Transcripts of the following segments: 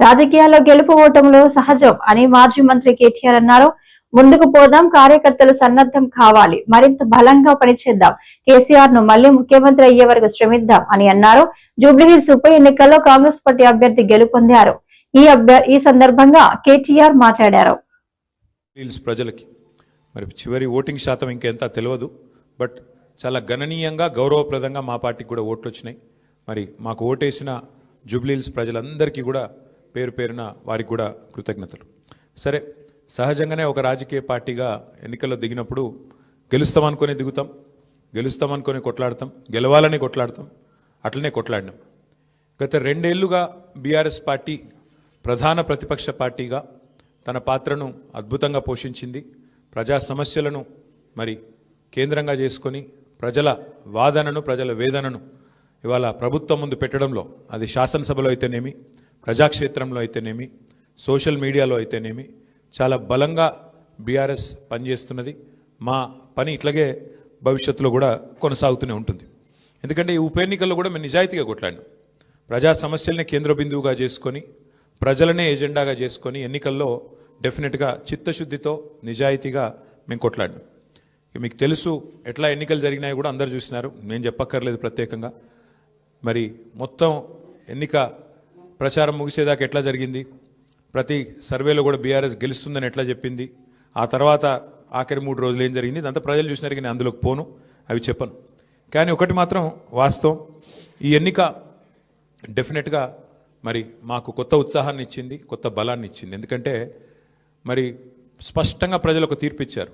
రాజకీయాల్లో గెలుపు ఓటములు సహజం అని మాజీ మంత్రి కేటీఆర్ అన్నారు. ముందుకు పోదాం కార్యకర్తలు సన్నద్ధం కావాలి మరింత బలంగా పనిచేద్దాం కేసీఆర్ను మళ్ళీ ముఖ్యమంత్రి అయ్యే వరకు శ్రమిద్దాం అని అన్నారు. జూబ్లీహిల్స్ ఉప ఎన్నికల్లో కాంగ్రెస్ పార్టీ అభ్యర్థి గెలుపొందారు ఈ అభ్య- ఈ సందర్భంగా కేటీఆర్ మాట్లాడారు. ప్రజలకి మరి చివరి ఓటింగ్ శాతం ఇంకెంత తెలియదు బట్ చాలా గణనీయంగా గౌరవప్రదంగా మా పార్టీకి కూడా ఓట్లు వచ్చినాయి. మరి మాకు ఓటేసిన జూబ్లీహిల్స్ ప్రజలందరికీ కూడా పేరు పేరున వారికి కూడా కృతజ్ఞతలు. సరే సహజంగానే ఒక రాజకీయ పార్టీగా ఎన్నికల్లో దిగినప్పుడు గెలుస్తామనుకొని దిగుతాం గెలుస్తామనుకొని కొట్లాడతాం గెలవాలని కొట్లాడతాం అట్లనే కొట్లాడినాం. గత రెండేళ్ళుగా బీఆర్ఎస్ పార్టీ ప్రధాన ప్రతిపక్ష పార్టీగా తన పాత్రను అద్భుతంగా పోషించింది. ప్రజా సమస్యలను మరి కేంద్రంగా చేసుకొని ప్రజల వాదనను ప్రజల వేదనను ఇవాళ ప్రభుత్వం ముందు పెట్టడంలో అది శాసనసభలో అయితేనేమి ప్రజాక్షేత్రంలో అయితేనేమి సోషల్ మీడియాలో అయితేనేమి చాలా బలంగా బీఆర్ఎస్ పనిచేస్తున్నది. మా పని ఇట్లాగే భవిష్యత్తులో కూడా కొనసాగుతూనే ఉంటుంది. ఎందుకంటే ఈ ఉప ఎన్నికల్లో కూడా మేము నిజాయితీగా కొట్లాడినాం. ప్రజా సమస్యల్ని కేంద్ర బిందువుగా చేసుకొని ప్రజలనే ఎజెండాగా చేసుకొని ఎన్నికల్లో డెఫినెట్గా చిత్తశుద్ధితో నిజాయితీగా మేము కొట్లాడినాం. ఇక మీకు తెలుసు ఎట్లా ఎన్నికలు జరిగినాయో కూడా అందరు చూసినారు. నేను చెప్పక్కర్లేదు ప్రత్యేకంగా. మరి మొత్తం ఎన్నిక ప్రచారం ముగిసేదాకా ఎట్లా జరిగింది? ప్రతి సర్వేలో కూడా బీఆర్ఎస్ గెలుస్తుందని ఎట్లా చెప్పింది? ఆ తర్వాత ఆఖరి మూడు రోజులు ఏం జరిగింది? ఇదంతా ప్రజలు చూసినారు నేను అందులోకి పోను అవి చెప్పను. కానీ ఒకటి మాత్రం వాస్తవం ఈ ఎన్నిక డెఫినెట్గా మరి మాకు కొత్త ఉత్సాహాన్ని ఇచ్చింది కొత్త బలాన్ని ఇచ్చింది. ఎందుకంటే మరి స్పష్టంగా ప్రజలు ఒక తీర్పు ఇచ్చారు.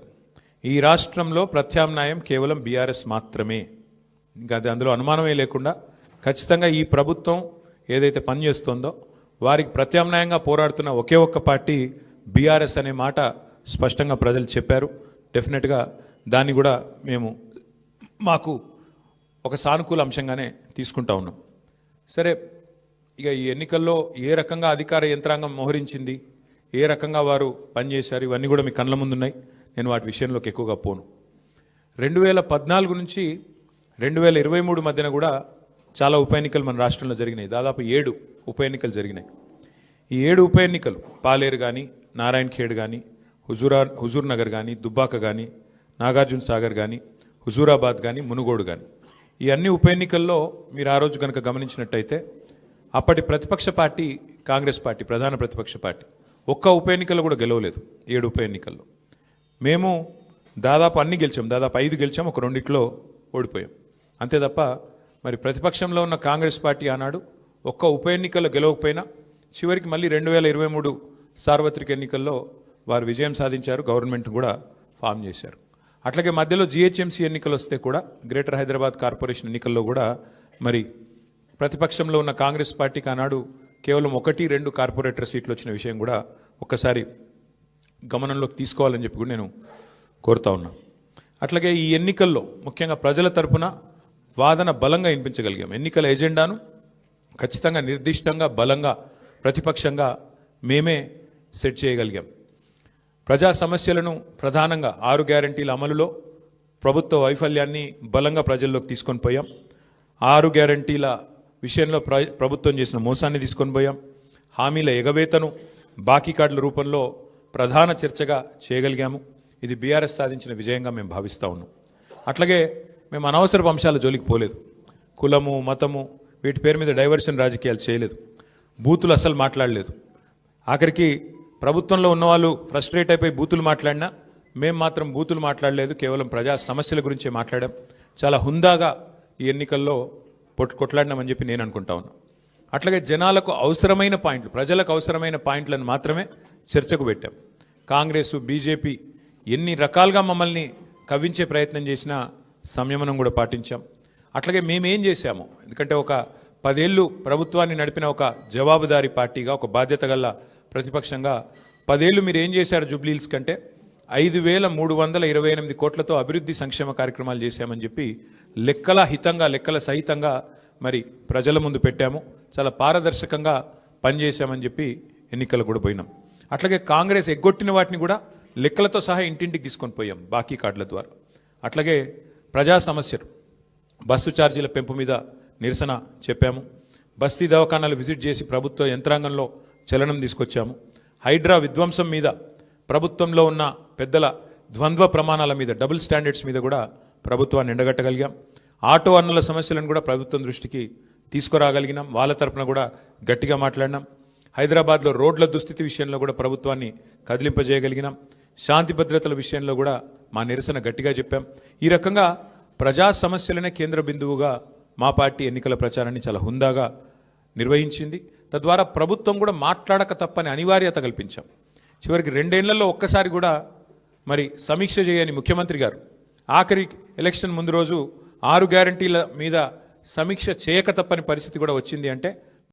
ఈ రాష్ట్రంలో ప్రత్యామ్నాయం కేవలం బీఆర్ఎస్ మాత్రమే. ఇంకా అది అందులో అనుమానమే లేకుండా ఖచ్చితంగా ఈ ప్రభుత్వం ఏదైతే పనిచేస్తుందో వారికి ప్రత్యామ్నాయంగా పోరాడుతున్న ఒకే ఒక్క పార్టీ బీఆర్ఎస్ అనే మాట స్పష్టంగా ప్రజలు చెప్పారు. డెఫినెట్గా దాన్ని కూడా మేము మాకు ఒక సానుకూల అంశంగానే తీసుకుంటా ఉన్నాం. సరే ఇక ఈ ఎన్నికల్లో ఏ రకంగా అధికార యంత్రాంగం మోహరించింది ఏ రకంగా వారు పనిచేశారు ఇవన్నీ కూడా మీ కళ్ళ ముందున్నాయి. నేను వాటి విషయంలోకి ఎక్కువగా పోను. రెండు వేల పద్నాలుగు నుంచి రెండు వేల ఇరవై మూడు మధ్యన కూడా చాలా ఉప ఎన్నికలు మన రాష్ట్రంలో జరిగినాయి. దాదాపు ఏడు ఉప ఎన్నికలు జరిగినాయి. ఈ ఏడు ఉప ఎన్నికలు పాలేరు కానీ నారాయణ ఖేడ్ కానీ హుజూరా హుజూర్ నగర్ కానీ దుబ్బాక కానీ నాగార్జున సాగర్ కానీ హుజూరాబాద్ కానీ మునుగోడు కానీ ఈ అన్ని ఉప ఎన్నికల్లో మీరు ఆ రోజు కనుక గమనించినట్టయితే అప్పటి ప్రతిపక్ష పార్టీ కాంగ్రెస్ పార్టీ ప్రధాన ప్రతిపక్ష పార్టీ ఒక్క ఉప ఎన్నికల్లో కూడా గెలవలేదు ఏడు ఉప ఎన్నికల్లో. మేము దాదాపు అన్ని గెలిచాం దాదాపు ఐదు గెలిచాం ఒక రెండిట్లో ఓడిపోయాం. అంతే తప్ప మరి ప్రతిపక్షంలో ఉన్న కాంగ్రెస్ పార్టీ ఆనాడు ఒక్క ఉప ఎన్నికల్లో గెలవకపోయినా చివరికి మళ్ళీ రెండు వేల ఇరవై మూడు సార్వత్రిక ఎన్నికల్లో వారు విజయం సాధించారు గవర్నమెంట్ కూడా ఫామ్ చేశారు. అట్లాగే మధ్యలో జిహెచ్ఎంసీ ఎన్నికలు వస్తే కూడా గ్రేటర్ హైదరాబాద్ కార్పొరేషన్ ఎన్నికల్లో కూడా మరి ప్రతిపక్షంలో ఉన్న కాంగ్రెస్ పార్టీకి ఆనాడు కేవలం ఒకటి రెండు కార్పొరేటర్ సీట్లు వచ్చిన విషయం కూడా ఒక్కసారి గమనంలోకి తీసుకోవాలని చెప్పి కూడా నేను కోరుతా ఉన్నా. అట్లాగే ఈ ఎన్నికల్లో ముఖ్యంగా ప్రజల తరపున వాదన బలంగా వినిపించగలిగాం. ఎన్నికల ఎజెండాను ఖచ్చితంగా నిర్దిష్టంగా బలంగా ప్రతిపక్షంగా మేమే సెట్ చేయగలిగాం. ప్రజా సమస్యలను ప్రధానంగా ఆరు గ్యారంటీల అమలులో ప్రభుత్వ వైఫల్యాన్ని బలంగా ప్రజల్లోకి తీసుకొని పోయాం. ఆరు గ్యారంటీల విషయంలో ప్ర ప్రభుత్వం చేసిన మోసాన్ని తీసుకొని పోయాం. హామీల ఎగవేతను బాకీ కార్డుల రూపంలో ప్రధాన చర్చగా చేయగలిగాము. ఇది బీఆర్ఎస్ సాధించిన విజయంగా మేము భావిస్తూ ఉన్నాం. అట్లాగే మేము అనవసరపు అంశాల జోలికి పోలేదు. కులము మతము వీటి పేరు మీద డైవర్షన్ రాజకీయాలు చేయలేదు. బూతులు అస్సలు మాట్లాడలేదు. ఆఖరికి ప్రభుత్వంలో ఉన్నవాళ్ళు ఫ్రస్ట్రేట్ అయిపోయి బూతులు మాట్లాడినా మేము మాత్రం బూతులు మాట్లాడలేదు కేవలం ప్రజా సమస్యల గురించే మాట్లాడాం. చాలా హుందాగా ఈ ఎన్నికల్లో పొట్ కొట్లాడినామని చెప్పి నేను అనుకుంటా ఉన్నా. అట్లాగే జనాలకు అవసరమైన పాయింట్లు ప్రజలకు అవసరమైన పాయింట్లను మాత్రమే చర్చకు పెట్టాం. కాంగ్రెస్ బీజేపీ ఎన్ని రకాలుగా మమ్మల్ని కవ్వించే ప్రయత్నం చేసినా సంయమనం కూడా పాటించాం. అట్లాగే మేమేం చేశాము? ఎందుకంటే ఒక పదేళ్ళు ప్రభుత్వాన్ని నడిపిన ఒక జవాబుదారీ పార్టీగా ఒక బాధ్యత గల ప్రతిపక్షంగా పదేళ్ళు మీరు ఏం చేశారు జూబ్లీల్స్ కంటే? ఐదు వేల మూడు వందల ఇరవై ఎనిమిది కోట్లతో అభివృద్ధి సంక్షేమ కార్యక్రమాలు చేశామని చెప్పి లెక్కల హితంగా లెక్కల సహితంగా మరి ప్రజల ముందు పెట్టాము. చాలా పారదర్శకంగా పనిచేశామని చెప్పి ఎన్నికలు కూడా పోయినాం. అట్లాగే కాంగ్రెస్ ఎగ్గొట్టిన వాటిని కూడా లెక్కలతో సహా ఇంటింటికి తీసుకొని పోయాం బాకీ కార్డుల ద్వారా. అట్లాగే ప్రజా సమస్యలు. బస్సు ఛార్జీల పెంపు మీద నిరసన చెప్పాము. బస్తీ దవాఖానాలు విజిట్ చేసి ప్రభుత్వ యంత్రాంగంలో చలనం తీసుకొచ్చాము. హైడ్రా విధ్వంసం మీద ప్రభుత్వంలో ఉన్న పెద్దల ద్వంద్వ ప్రమాణాల మీద డబుల్ స్టాండర్డ్స్ మీద కూడా ప్రభుత్వాన్ని ఎండగట్టగలిగాం. ఆటో అన్నుల సమస్యలను కూడా ప్రభుత్వం దృష్టికి తీసుకురాగలిగినాం. వాళ్ళ తరపున కూడా గట్టిగా మాట్లాడినాం. హైదరాబాద్లో రోడ్ల దుస్థితి విషయంలో కూడా ప్రభుత్వాన్ని కదిలింపజేయగలిగినాం. శాంతి భద్రతల విషయంలో కూడా మా నిరసన గట్టిగా చెప్పాం. ఈ రకంగా ప్రజా సమస్యలనే కేంద్ర బిందువుగా మా పార్టీ ఎన్నికల ప్రచారాన్ని చాలా హుందాగా నిర్వహించింది. తద్వారా ప్రభుత్వం కూడా మాట్లాడక తప్పని అనివార్యత కల్పించాం. చివరికి రెండేళ్ళలో ఒక్కసారి కూడా మరి సమీక్ష చేయని ముఖ్యమంత్రి గారు ఆఖరి ఎలక్షన్ ముందు రోజు ఆరు గ్యారంటీల మీద సమీక్ష చేయక తప్పని పరిస్థితి కూడా వచ్చింది అంటే